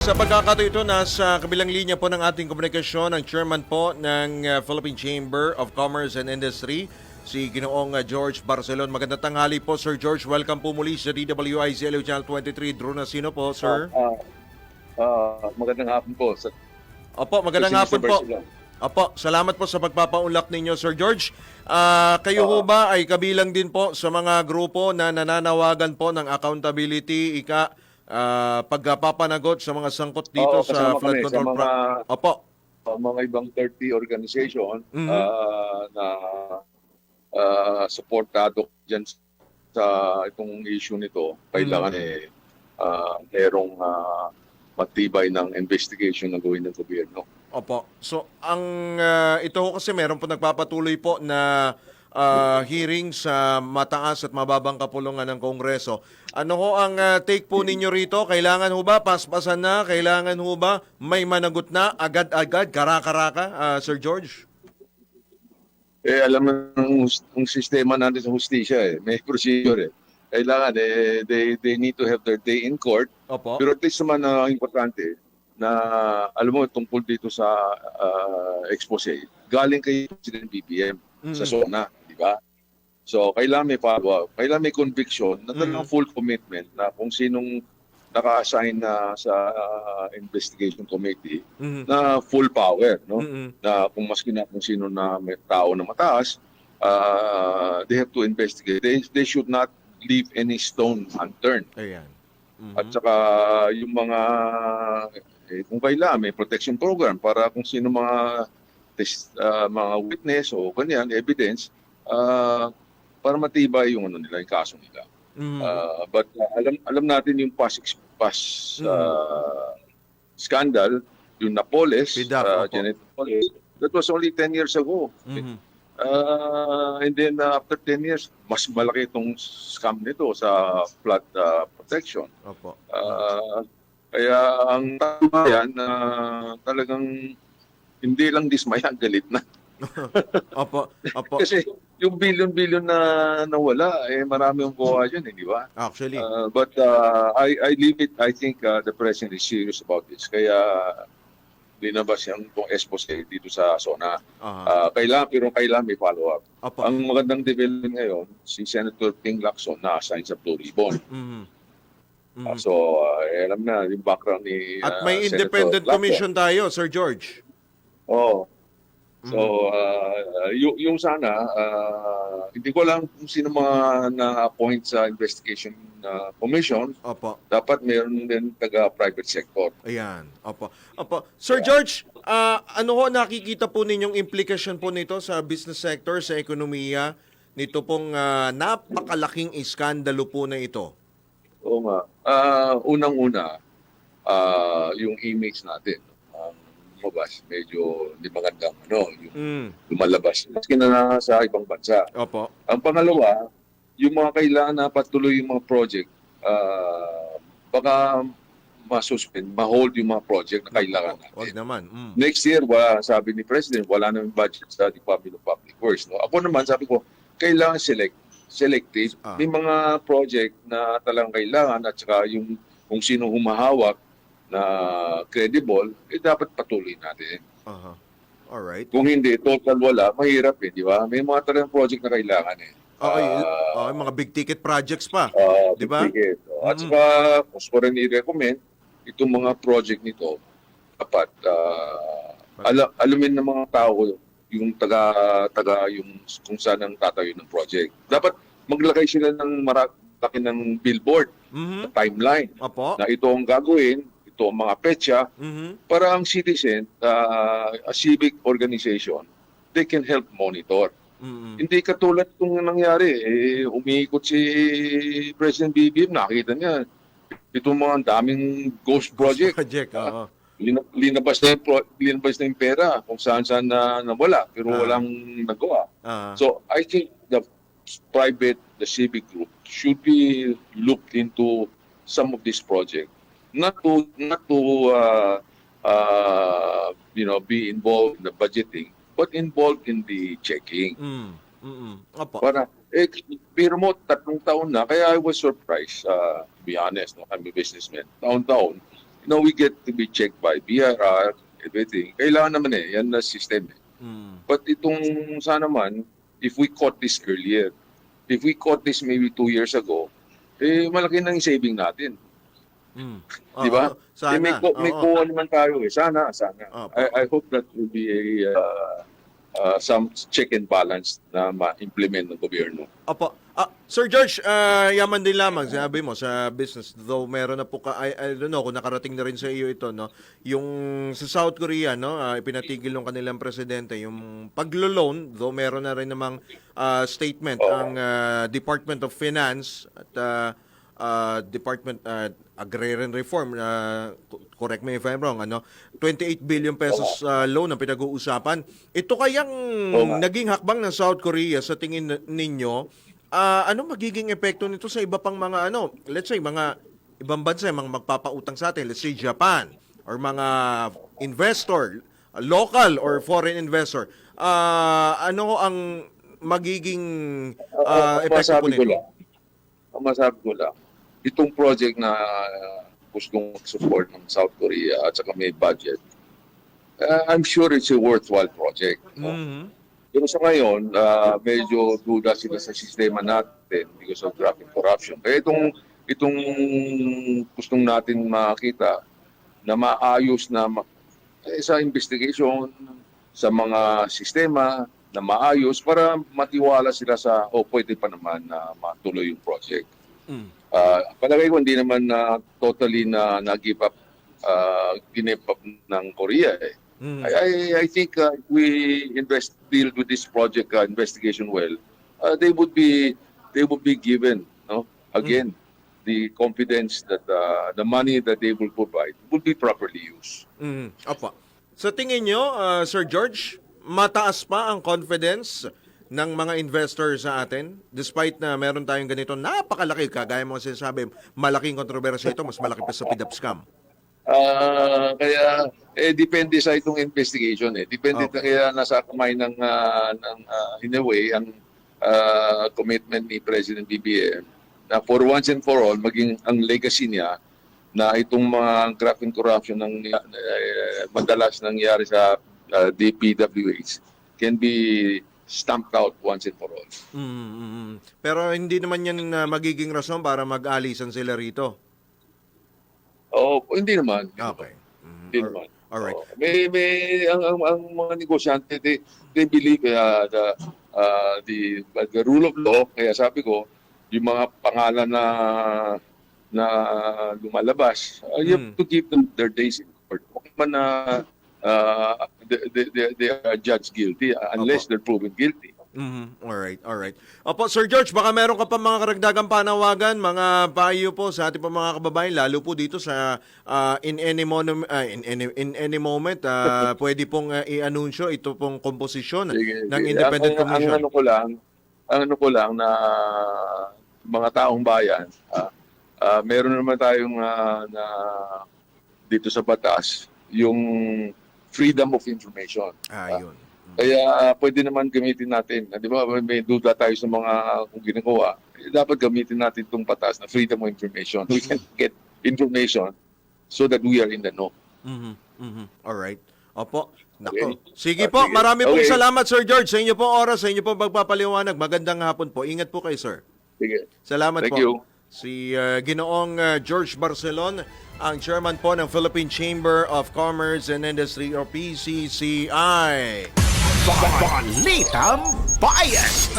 Sa pagkakataon ito, nasa kabilang linya po ng ating komunikasyon ang chairman po ng uh, Philippine Chamber of Commerce and Industry, si Ginoong uh, George Barcelon. Magandang tanghali po, Sir George. Welcome po muli sa DWIZ LU Channel 23. Drew Nasino po, sir. Ah, ah, magandang hapon po. Sa, Opo, magandang hapon po. Barcelon. Opo, salamat po sa pagpapaunlak ninyo, Sir George. Ah, kayo ho ba ay kabilang din po sa mga grupo na nananawagan po ng accountability, ika, ah, pagpapanagot sa mga sangkot dito Oo, sa kasama flood kami sa control? pro- mga- Opo. uh, mga ibang 30 organization Mhm. ah, na ah, supportado dyan sa itong issue nito. Kailangan Mhm. eh ah, merong ah, matibay ng investigation na gawin ng gobyerno. Opo. So, ang ah, ito ho kasi meron po nagpapatuloy po na ah, hearing sa mataas at mababang kapulungan ng Kongreso. Ano ho ang ah, take po ninyo rito? Kailangan ho ba paspasan na? Kailangan ho ba may managot na agad-agad, karaka-raka, ah, Sir George? Eh, alam mo ng, ng sistema natin sa hustisya eh. May procedure eh. Kailangan eh, they, they need to have their day in court Opo. Pero at least naman na importante na alam mo tungkol dito sa ah, expose, galing kay President BBM sa Mhm. SONA, ba? So, kailangan may follow-up, kailangan may conviction na talagang Mhm. full commitment na kung sinong naka-assign na sa ah, investigation committee Mhm. na full power, no? Mhm. Na kung maski na kung sino na may tao na mataas, ah, they have to investigate. They, they should not leave any stone unturned. Ayan. Mhm. At saka yung mga eh, kung kailangan may protection program para kung sino mga test, ah, mga witness o kanyan evidence ah, para matibay yung ano nila yung kaso nila. Mhm. Ah, but ah, alam alam natin yung past past ah, scandal yung Napoles, ah, opo. Janet Napoles, that was only 10 years ago. Mhm. Ah, and then ah, after 10 years, mas malaki itong scam nito sa flood ah, protection. Opo. Ah, kaya ang tama yan na talagang hindi lang dismaya, galit na. Opo. Opo. Kasi yung billion-billion na nawala, eh marami ang buha dyan, eh, di ba? Actually. Ah, but ah, I, I leave it, I think ah, the President is serious about this. Kaya linabas yung itong expose dito sa zona. Aha. Ah, kailangan, pero kailangan may follow-up. Opo. Ang magandang development ngayon, si Senator Ping Lacson na-assign sa Blue Ribbon. Mhm. Mhm. Ah, so, ah, eh, alam na yung background ni At ah, may Senator independent Lacson. commission tayo, Sir George. Oo. Mhm. So, ah, yung, yung sana, ah, hindi ko lang kung sino mga na-appoint sa investigation ah, commission, Opo. dapat mayroon din taga-private sector. Ayan. Opo. Opo. Sir George, ah, ano ho nakikita po ninyong implikasyon po nito sa business sector, sa ekonomiya, nito pong ah, napakalaking iskandalo po na ito? Oo nga. Ah, unang-una, ah, yung image natin, lumabas, medyo hindi magandang ano, yung Mm. lumalabas. Maski na sa ibang bansa. Opo. Ang pangalawa, yung mga kailangan na patuloy yung mga project, ah, baka masuspend, ma-hold yung mga project na kailangan Wag natin. naman. Mm. Next year, wala, sabi ni President, wala nang budget sa Department of Public Works. No? Ako naman, sabi ko, kailangan select, selective. Ah. May mga project na talagang kailangan at saka yung kung sino humahawak na credible, eh dapat patuloy natin. Aha. All right. Kung hindi, total wala, mahirap eh, di ba? May mga talagang project na kailangan eh. Okay, Ah, okay, mga big ticket projects pa. Ah, Di ba? sige. At Mm. saka, gusto rin i-recommend, itong mga project nito, dapat uh, ala, alamin ng mga tao yung taga, taga yung kung saan ang tatayo ng project. Dapat maglagay sila ng maraki ng billboard, Mhm. timeline, Opo. na ito ang gagawin, ito ang mga petsa, Mhm. para ang citizen, ah, a civic organization, they can help monitor. Mhm. Hindi katulad kung nangyari, eh, umiikot si President BBM, nakita niya, itong mga daming ghost project, Project. Oo. lina- linabas na, yung linabas na yung pera kung saan saan na nawala, pero Ah. walang nagawa. Ah. So, I think the private, the civic group should be looked into some of this project. Not to, not to, uh, uh, you know, be involved in the budgeting, but involved in the checking. Mm. Mm. Opo. Para, eh, pero mo, tatlong taon na, kaya I was surprised, uh, to be honest, no, I'm a businessman, taon-taon, you know, we get to be checked by BRR, everything. Kailangan naman eh, yan na system eh. Mm. But itong sana man, if we caught this earlier, if we caught this maybe two years ago, eh malaki nang saving natin. Mm. Di ba? Oo, Sana. Eh, may, ko, may kuha naman tayo eh. Sana, sana. Opo. I, I hope that will be a, uh, uh, some check and balance na ma-implement ng gobyerno. Opo. Ah, Sir George, ah, yaman din lamang, sabi mo, sa business. Though meron na po, ka, I, I don't know kung nakarating na rin sa iyo ito, no? Yung sa South Korea, no? ah, ipinatigil ng kanilang presidente, yung paglo-loan, though meron na rin namang ah, statement Oo. ang ah, Department of Finance at ah, ah, Department ah, Agrarian Reform, co- correct me if I'm wrong, ano? 28 billion pesos ah, loan ang pinag-uusapan. Ito kayang naging hakbang ng South Korea sa tingin ninyo, ah, ano magiging epekto nito sa iba pang mga ano, let's say mga ibang bansa, mga magpapautang sa atin, let's say Japan or mga investor, uh, local or foreign investor. Ah, ano ang magiging Ang epekto po nito? masabi ko lang, itong project na uh, gustong support ng South Korea at saka may budget, uh, I'm sure it's a worthwhile project. no? Mhm. Pero sa ngayon, ah, medyo duda sila sa sistema natin because of and corruption. Kaya itong, itong gustong natin makita na maayos na ma- eh, sa investigation, sa mga sistema na maayos para matiwala sila sa, oh, pwede pa naman na matuloy yung project. Mm. Uh, palagay ko hindi naman na totally na nag-give up, uh, give up ng Korea eh. Mm. I, I, I think uh, if we invest deal with this project uh, investigation well, uh, they would be they would be given, no, again, the confidence that uh, the money that they will provide would be properly used. Mm. Opo. Sa tingin nyo, ah, Sir George, mataas pa ang confidence ng mga investors sa atin despite na meron tayong ganito napakalaki kagaya mo sinasabi malaking kontrobersya ito mas malaki pa sa PIDAP scam Uh, kaya eh depende sa itong investigation eh. Depende Okay. kaya nasa kamay ng uh, ng uh, in a way ang uh, commitment ni President BBM na for once and for all maging ang legacy niya na itong mga graft and corruption ng uh, madalas nangyari sa uh, DPWH can be stamped out once and for all. Mm, mm, mm. pero hindi naman yan na magiging rason para mag-alisan sila rito Oh, hindi naman. okay Mm, Hindi all- naman. alright Oo. may may ang, ang, ang mga negosyante they, they believe uh, the uh, the the rule of law kaya sabi ko yung mga pangalan na na lumalabas uh, you Hmm. have to give them their days in court kung man na uh, they, they, they- they are judged guilty uh, unless they're proven guilty Mhm. Alright, alright. Opo, Sir George, baka meron ka pa mga karagdagang panawagan, mga payo po sa ating pa mga kababayan, lalo po dito sa ah, in any monom, ah, in any in any moment, ah, pwede pong ah, i-anunsyo ito pong komposisyon Sige, ng sige. Independent ang, Commission. Ang ano ko lang, ang ano ko lang na mga taong bayan, ah, ah, meron naman tayong ah, na dito sa batas yung freedom of information. Kaya ah, pwede naman gamitin natin. Ah, Di ba may duda tayo sa mga kung ginagawa. Eh, dapat gamitin natin itong batas na freedom of information. We can get information so that we are in the know. Mhm. Mhm. Alright. Opo. Nako. Okay. Sige Ah, po, marami pong Okay. salamat Sir George sa inyo pong oras, sa inyo pong pagpapaliwanag. Magandang hapon po. Ingat po kayo, sir. Sige. Salamat Thank po. you. Si uh, Ginoong uh, George Barcelon, ang chairman po ng Philippine Chamber of Commerce and Industry or PCCI. Balitang Bias!